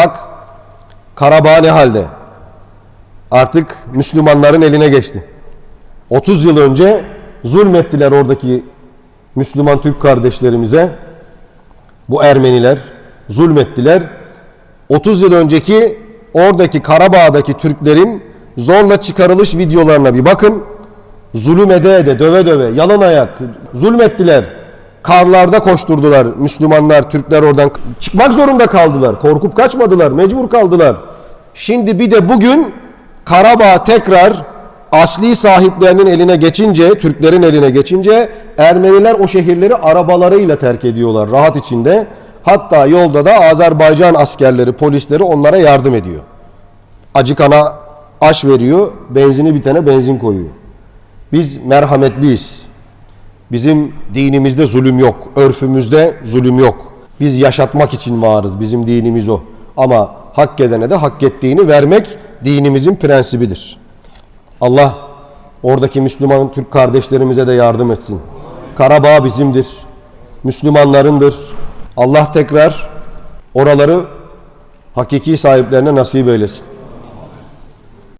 Bak Karabağ ne halde? Artık Müslümanların eline geçti. 30 yıl önce zulmettiler oradaki Müslüman Türk kardeşlerimize. Bu Ermeniler zulmettiler. 30 yıl önceki oradaki Karabağ'daki Türklerin zorla çıkarılış videolarına bir bakın. Zulüm ede ede, döve döve, yalan ayak, zulmettiler. Karlarda koşturdular Müslümanlar, Türkler oradan çıkmak zorunda kaldılar. Korkup kaçmadılar, mecbur kaldılar. Şimdi bir de bugün Karabağ tekrar asli sahiplerinin eline geçince, Türklerin eline geçince Ermeniler o şehirleri arabalarıyla terk ediyorlar rahat içinde. Hatta yolda da Azerbaycan askerleri, polisleri onlara yardım ediyor. Acıkana aş veriyor, benzini bitene benzin koyuyor. Biz merhametliyiz. Bizim dinimizde zulüm yok, örfümüzde zulüm yok. Biz yaşatmak için varız, bizim dinimiz o. Ama hak edene de hak ettiğini vermek dinimizin prensibidir. Allah oradaki Müslüman Türk kardeşlerimize de yardım etsin. Karabağ bizimdir. Müslümanlarındır. Allah tekrar oraları hakiki sahiplerine nasip eylesin.